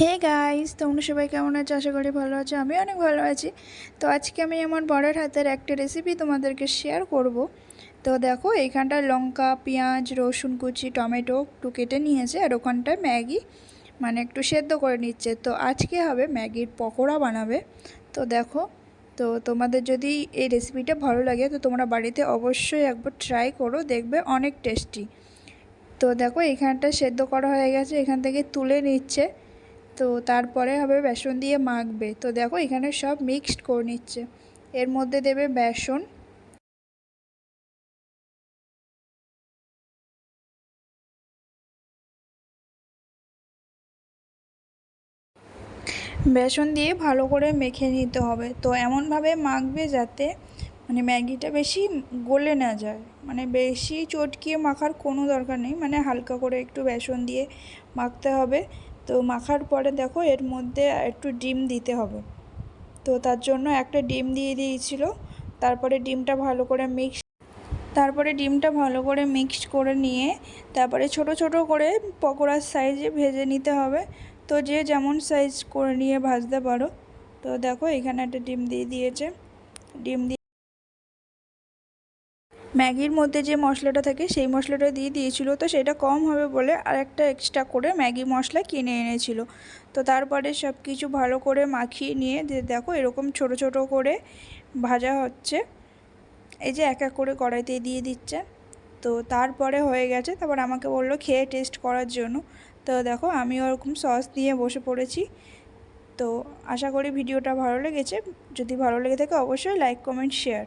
Hey guys, তোমরা সবাই কেমন আছো? আশা করি ভালো আছো আমি অনেক ভালো আছি। তো আজকে আমি আমার বরের হাতের একটা রেসিপি তোমাদেরকে শেয়ার করব। তো দেখো, এইখানটায় লঙ্কা, পেঁয়াজ, রসুন কুচি, টমেটো একটু কেটে নিয়েছে আর ওখানটায় ম্যাগি মানে একটু সেদ্ধ করে নিচ্ছে। তো আজকে হবে ম্যাগির পকোড়া বানাবে। তো দেখো, তো তোমাদের যদি এই রেসিপিটা ভালো লাগে, তো তোমরা বাড়িতে অবশ্যই একবার ট্রাই করো, দেখবে অনেক টেস্টি তো দেখো এখানটা সেদ্ধ করা হয়ে গেছে, এখান থেকে তুলে নিচ্ছে। তো তারপরে হবে বেসন দিয়ে মাখবে। তো দেখো এখানে সব মিক্সড করে নিচ্ছে। এর মধ্যে দেবে বেসন। বেসন দিয়ে ভালো করে মেখে নিতে হবে। তো এমনভাবে মাখবে যাতে মানে ম্যাগিটা বেশি গলে না যায়। মানে বেশি চটকিয়ে মাখার কোনো দরকার নেই। মানে হালকা করে একটু বেসন দিয়ে মাখতে হবে। তো মাখার পরে দেখো এর মধ্যে একটু ডিম দিতে হবে। তো তার জন্য একটা ডিম দিয়ে দিয়েছিল। তারপরে ডিমটা ভালো করে মিক্স তারপরে ডিমটা ভালো করে মিক্সড করে নিয়ে তারপরে ছোট ছোট করে পকোড়ার সাইজে ভেজে নিতে হবে। তো যে যেমন সাইজ করে নিয়ে ভাজতে পারো। তো দেখো এখানে একটা ডিম দিয়ে দিয়েছে। ডিম দিয়ে ম্যাগির মধ্যে যে মশলাটা থাকে, সেই মশলাটা দিয়ে দিয়েছিল। তো সেটা কম হবে বলে আর একটা এক্সট্রা করে ম্যাগি মশলা কিনে এনেছিল। তো তারপরে সব কিছু ভালো করে মাখিয়ে নিয়ে দেখো এরকম ছোট ছোট করে ভাজা হচ্ছে। এই যে এক এক করে কড়াইতে দিয়ে দিচ্ছে। তো তারপরে হয়ে গেছে। তারপর আমাকে বলল, খেয়ে টেস্ট করার জন্য। তো দেখো আমি ওরকম সস দিয়ে বসে পড়েছি। তো আশা করি ভিডিওটা ভালো লেগেছে। যদি ভালো লেগে থাকে অবশ্যই লাইক কমেন্ট শেয়ার